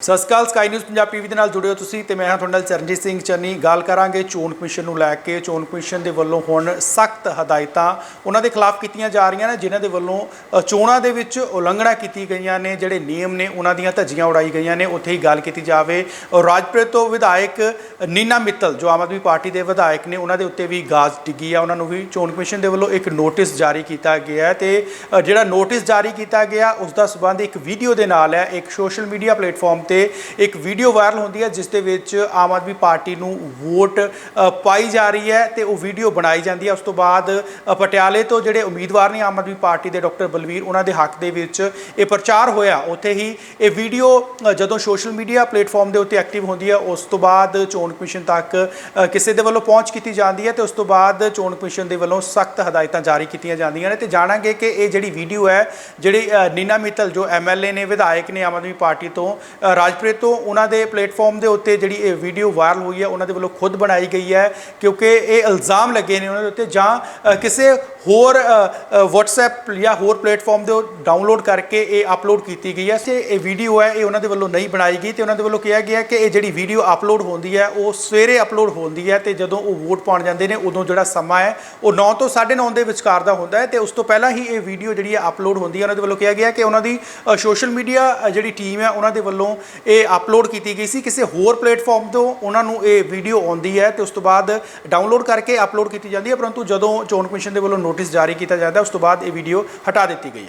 ਸਤਿ ਸ਼੍ਰੀ ਅਕਾਲ ਸਕਾਈ ਨਿਊਜ਼ ਪੰਜਾਬ ਟੀਵੀ ਦੇ ਨਾਲ ਜੁੜੇ ਹੋ ਤੁਸੀਂ ਤੇ ਮੈਂ ਹਾਂ ਤੁਹਾਡੇ ਨਾਲ ਚਰਨਜੀਤ ਸਿੰਘ ਚੰਨੀ। ਗੱਲ ਕਰਾਂਗੇ ਚੋਣ ਕਮਿਸ਼ਨ ਨੂੰ ਲੈ ਕੇ। ਚੋਣ ਕਮਿਸ਼ਨ ਦੇ ਵੱਲੋਂ ਹੁਣ ਸਖਤ ਹਦਾਇਤਾਂ ਉਹਨਾਂ ਦੇ ਖਿਲਾਫ ਕੀਤੀਆਂ ਜਾ ਰਹੀਆਂ ਨੇ, ਜਿਨ੍ਹਾਂ ਦੇ ਵੱਲੋਂ ਚੋਣਾਂ ਦੇ ਵਿੱਚ ਉਲੰਘਣਾ ਕੀਤੀ ਗਈਆਂ ਨੇ, ਜਿਹੜੇ ਨਿਯਮ ਨੇ ਉਹਨਾਂ ਦੀਆਂ ਧੱਜੀਆਂ ਉਡਾਈ ਗਈਆਂ ਨੇ। ਉੱਥੇ ਹੀ ਗੱਲ ਕੀਤੀ ਜਾਵੇ। ਔਰ ਰਾਜਪੁਰ ਤੋਂ ਵਿਧਾਇਕ ਨੀਨਾ ਮਿੱਤਲ, ਜੋ ਆਮ ਆਦਮੀ ਪਾਰਟੀ ਦੇ ਵਿਧਾਇਕ ਨੇ, ਉਹਨਾਂ ਦੇ ਉੱਤੇ ਵੀ ਗਾਜ਼ ਡਿੱਗੀ ਆ। ਉਹਨਾਂ ਨੂੰ ਵੀ ਚੋਣ ਕਮਿਸ਼ਨ ਦੇ ਵੱਲੋਂ ਇੱਕ ਨੋਟਿਸ ਜਾਰੀ ਕੀਤਾ ਗਿਆ ਹੈ ਤੇ ਜਿਹੜਾ ਨੋਟਿਸ ਜਾਰੀ ਕੀਤਾ ਗਿਆ, ਉਸ ਦਾ ਸਬੰਧ ਇੱਕ ਵੀਡੀਓ ਦੇ ਨਾਲ ਹੈ। ਇੱਕ ਸੋਸ਼ਲ ਮੀਡੀਆ ਪਲੇਟਫਾਰਮ ਤੇ ਇੱਕ ਵੀਡੀਓ ਵਾਇਰਲ ਹੁੰਦੀ ਹੈ, ਜਿਸ ਦੇ ਵਿੱਚ ਆਮ ਆਦਮੀ ਪਾਰਟੀ ਨੂੰ ਵੋਟ ਪਾਈ ਜਾ ਰਹੀ ਹੈ ਤੇ ਉਹ ਵੀਡੀਓ ਬਣਾਈ ਜਾਂਦੀ ਹੈ। ਉਸ ਤੋਂ ਬਾਅਦ ਪਟਿਆਲੇ ਤੋਂ ਜਿਹੜੇ ਉਮੀਦਵਾਰ ਨੇ ਆਮ ਆਦਮੀ ਪਾਰਟੀ ਦੇ ਡਾਕਟਰ ਬਲਵੀਰ, ਉਹਨਾਂ ਦੇ ਹੱਕ ਦੇ ਵਿੱਚ ਇਹ ਪ੍ਰਚਾਰ ਹੋਇਆ। ਉੱਥੇ ਹੀ ਇਹ ਵੀਡੀਓ ਜਦੋਂ ਸੋਸ਼ਲ ਮੀਡੀਆ ਪਲੇਟਫਾਰਮ ਦੇ ਉੱਤੇ ਐਕਟਿਵ ਹੁੰਦੀ ਹੈ, ਉਸ ਤੋਂ ਬਾਅਦ ਚੋਣ ਕਮਿਸ਼ਨ ਤੱਕ ਕਿਸੇ ਦੇ ਵੱਲੋਂ ਪਹੁੰਚ ਕੀਤੀ ਜਾਂਦੀ ਹੈ ਤੇ ਉਸ ਤੋਂ ਬਾਅਦ ਚੋਣ ਕਮਿਸ਼ਨ ਦੇ ਵੱਲੋਂ ਸਖਤ ਹਦਾਇਤਾਂ ਜਾਰੀ ਕੀਤੀਆਂ ਜਾਂਦੀਆਂ ਨੇ ਤੇ ਜਾਣਾਂਗੇ ਕਿ ਇਹ ਜਿਹੜੀ ਵੀਡੀਓ ਹੈ, ਜਿਹੜੀ ਨੀਨਾ ਮਿੱਤਲ ਜੋ ਐਮਐਲਏ ਨੇ, ਵਿਧਾਇਕ ਨੇ ਆਮ ਆਦਮੀ ਪਾਰਟੀ ਤੋਂ ਰਾਜਪ੍ਰੀਤ ਤੋਂ ਉਹਨਾਂ ਦੇ ਪਲੇਟਫਾਰਮ ਦੇ ਉੱਤੇ ਜਿਹੜੀ ਇਹ ਵੀਡੀਓ ਵਾਇਰਲ ਹੋਈ ਹੈ, ਉਹਨਾਂ ਦੇ ਵੱਲੋਂ ਖੁਦ ਬਣਾਈ ਗਈ ਹੈ ਕਿਉਂਕਿ ਇਹ ਇਲਜ਼ਾਮ ਲੱਗੇ ਨੇ ਉਹਨਾਂ ਦੇ ਉੱਤੇ ਜਾਂ ਕਿਸੇ ਹੋਰ WhatsApp ਜਾਂ ਹੋਰ ਪਲੇਟਫਾਰਮ ਦੇ ਡਾਊਨਲੋਡ ਕਰਕੇ ਇਹ ਅਪਲੋਡ ਕੀਤੀ ਗਈ ਹੈ। ਤੇ ਇਹ ਵੀਡੀਓ ਹੈ, ਇਹ ਉਹਨਾਂ ਦੇ ਵੱਲੋਂ ਨਹੀਂ ਬਣਾਈ ਗਈ ਤੇ ਉਹਨਾਂ ਦੇ ਵੱਲੋਂ ਕਿਹਾ ਗਿਆ ਕਿ ਇਹ ਜਿਹੜੀ ਵੀਡੀਓ ਅਪਲੋਡ ਹੁੰਦੀ ਹੈ, ਉਹ ਸਵੇਰੇ ਅਪਲੋਡ ਹੁੰਦੀ ਹੈ ਤੇ ਜਦੋਂ ਉਹ ਵੋਟ ਪਾਉਣ ਜਾਂਦੇ ਨੇ, ਉਦੋਂ ਜਿਹੜਾ ਸਮਾਂ ਹੈ, ਉਹ 9 ਤੋਂ 9:30 ਦੇ ਵਿਚਕਾਰ ਦਾ ਹੁੰਦਾ ਹੈ ਤੇ ਉਸ ਤੋਂ ਪਹਿਲਾਂ ਹੀ ਇਹ ਵੀਡੀਓ ਜਿਹੜੀ ਹੈ ਅਪਲੋਡ ਹੁੰਦੀ ਹੈ। ਉਹਨਾਂ ਦੇ ਵੱਲੋਂ ਕਿਹਾ ਗਿਆ ਕਿ ਉਹਨਾਂ ਦੀ ਸੋਸ਼ਲ ਮੀਡੀਆ ਜਿਹੜੀ ਟੀਮ ਹੈ, ਉਹਨਾਂ ਦੇ ਵੱਲੋਂ ਇਹ ਅਪਲੋਡ ਕੀਤੀ ਗਈ ਸੀ ਕਿਸੇ ਹੋਰ ਪਲੇਟਫਾਰਮ ਤੋਂ। ਉਹਨਾਂ ਨੂੰ ਇਹ ਵੀਡੀਓ ਆਉਂਦੀ ਹੈ ਤੇ ਉਸ ਤੋਂ ਬਾਅਦ ਡਾਊਨਲੋਡ ਕਰਕੇ ਅਪਲੋਡ ਕੀਤੀ ਜਾਂਦੀ ਹੈ, ਪਰੰਤੂ ਜਦੋਂ ਚੋਣ ਕਮਿਸ਼ਨ ਦੇ ਵੱਲੋਂ ਨੋਟਿਸ ਜਾਰੀ ਕੀਤਾ ਜਾਂਦਾ, ਉਸ ਤੋਂ ਬਾਅਦ ਇਹ ਵੀਡੀਓ ਹਟਾ ਦਿੱਤੀ ਗਈ ਹੈ।